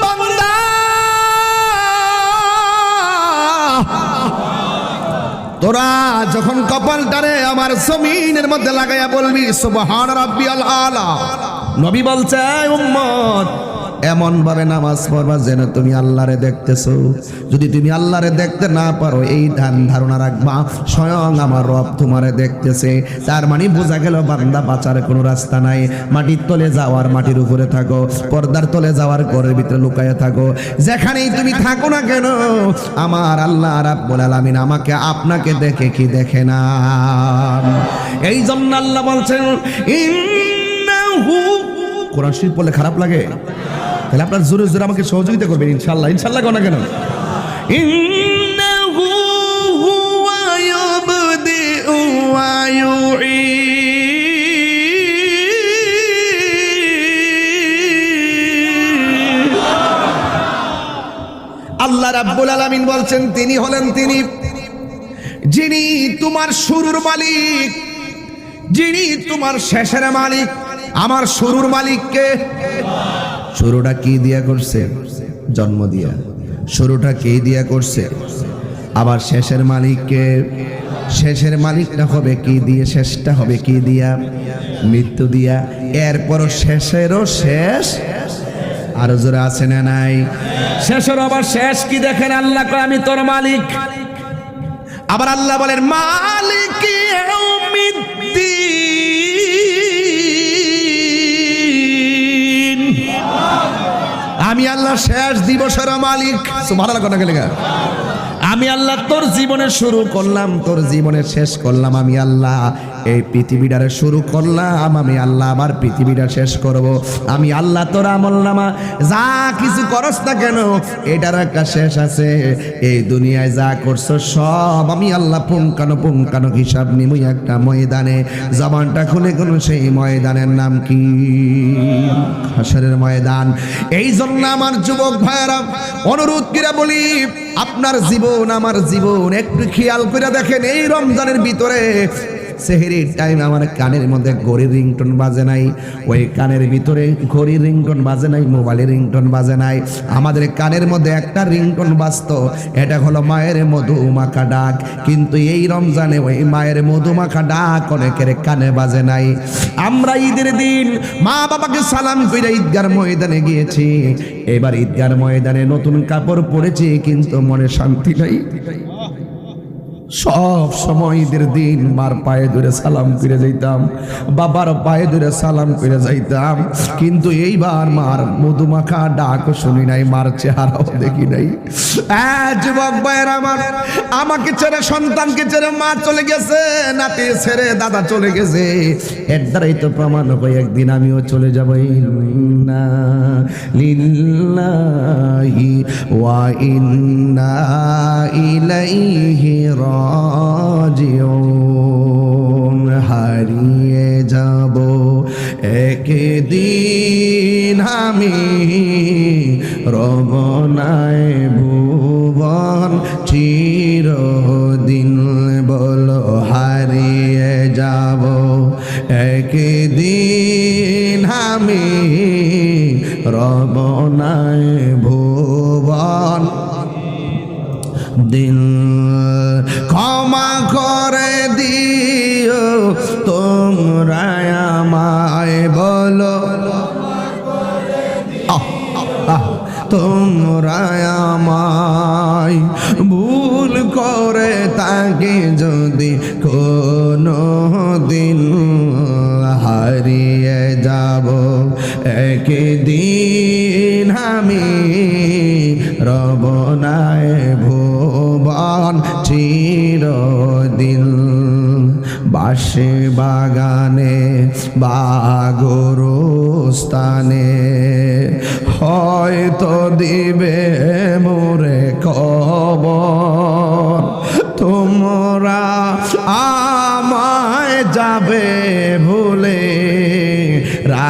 বান্দা। তোরা যখন কপালটারে আমার জমিনের মধ্যে লাগাইয়া বলবি, সুবহান রাব্বিয়াল আলা। নবী বলছে, "এই উম্মত এমন ভাবে নামাজ পড়বা যেন তুমি আল্লাহরে দেখতেছো। যদি তুমি আল্লাহরে দেখতে না পারো, এই ধ্যান ধারণা রাখবা। স্বয়ং আমার রব তোমারে দেখতেছে। তার মানে বোঝা গেল বান্দা বাঁচার কোনো রাস্তা নাই। মাটির তলে যাওয়ার মাটির উপরে থাকো, পর্দার তলে যাওয়ার ঘরের ভিতরে লুকায় থাকো। যেখানেই তুমি থাকো না কেন, আমার আল্লাহ রাব্বুল আলামিন আমাকে, আপনাকে দেখে কি দেখে না? এই জন্য আল্লাহ বলছেন কোরআন শরীফ বলে খারাপ লাগে? তাহলে আপনার জোরে জোরে আমাকে সহযোগিতা করবেন ইনশাল্লাহ ইনশাল্লাহ কেন কেন? আল্লাহ রাব্বুল আলামিন বলছেন তিনি হলেন তিনি। যিনি তোমার শুরুর মালিক যিনি তোমার শেষের মালিক আমার শুরুর মালিককে। শুরুটা কি দিয়া করছে? জন্ম দিয়া। শুরুটা কে দিয়া করছে? আবার শেষের মালিককে শেষের মালিকটা হবে কি দিয়ে শেষটা হবে কি দিয়া? মৃত্যু দিয়া। এরপরও শেষেরও শেষ। আর জোরে আছে না নাই? শেষের আবার শেষ কি দেখেন? আল্লাহ আমি তোর মালিক। আবার আল্লাহ বলেন মালিক আমি আল্লাহ শেষ দিবসের মালিক। ভালো কথা লেখা? আমি আল্লাহ তোর জীবনে শুরু করলাম, তোর জীবনে শেষ করলাম আমি আল্লাহ। এই পৃথিবীটারে শুরু করলাম, আমি আল্লাহ আমার পৃথিবীটা শেষ করব। আমি আল্লাহ তোর আমল নামা, যা কিছু করস না কেন, এটার একটা শেষ আছে। এই দুনিয়ায় যা করছ সব আমি আল্লাহ পুঙ্কানো পুঙ্কানো হিসাব নিমুই একটা ময়দানে। জবানটা খুলে কোন সেই ময়দানের নাম কি? হাসরের ময়দান। এই জন্য আমার যুবক ভাইয়েরা, অনুরোধ করে বলি, আপনার জীবন, আমার জীবন, একটু খেয়াল করে দেখেন, এই রমজানের ভিতরে সেহেরির টাইম আমার কানের মধ্যে ঘড়ির রিংটন বাজে নাই, ওই কানের ভিতরে ঘড়ির রিংটন বাজে নাই, মোবাইলের রিংটন বাজে নাই। আমাদের কানের মধ্যে একটা রিংটন বাজত, এটা হলো মায়ের মধুমাখা ডাক। কিন্তু এই রমজানে ওই মায়ের মধুমাখা ডাক অনেকের কানে বাজে নাই। আমরা ঈদের দিন মা বাবাকে সালাম করে ঈদগার ময়দানে গিয়েছি। এবার ঈদগার ময়দানে নতুন কাপড় পরেছি, কিন্তু মনে শান্তি নাই। সব সময় ঈদের দিন, মার পায়ে ধরে সালাম করে যাইতাম, বাবার পায়ে ধরে সালাম করে যাইতাম। কিন্তু এইবার মার মধুমাখা ডাক শুনি নাই, মার চেহারাও দেখি নাই। যুবক ভাইয়ের আমার, আমাকে ছেড়ে সন্তানকে ছেড়ে মা চলে গেছে, নাতি ছেড়ে দাদা চলে গেছে। এর দ্বারাই তো প্রমাণ হয় একদিন আমিও চলে যাব। ইন্না লিল্লাহি ওয়া ইন্না ইলাইহি রাজিউন হারিয়ে যাব। একদিন আমি রবনায় ভুবন চিরদিন বলো হারিয়ে যাব। একদিন আমি রবনায় ভুবন দিন। ক্ষমা করে দিও, তোমরা আমায় বলো। তোমরা আমায় ভুল করে তাকে যদি কোনো দিন হারিয়ে যাব। একদিন চিরদিন বাসে বাগানে বাগরস্থানে হয়তো দিবে মোরে কব তোমরা আমায় যাবে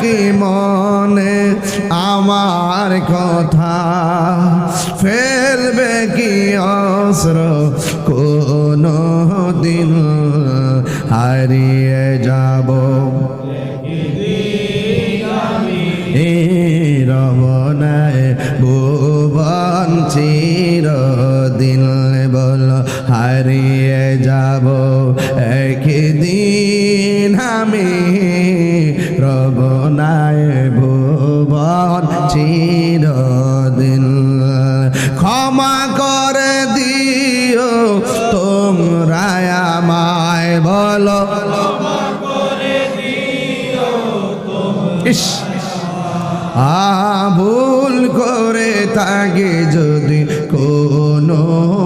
কি মনে আমার কথা ফেলবে কি অস্ত্র? কোন দিন হারিয়ে যাব। এই রমনায় ভুবন চিরদিন বল হারিয়ে যাব। একদিন আমি রবনায় ভুবন চিরদিন। ক্ষমা করে দিও তোমরা আমায়, বলো। ইস। আ, ভুল করে তাকে যদি কোনো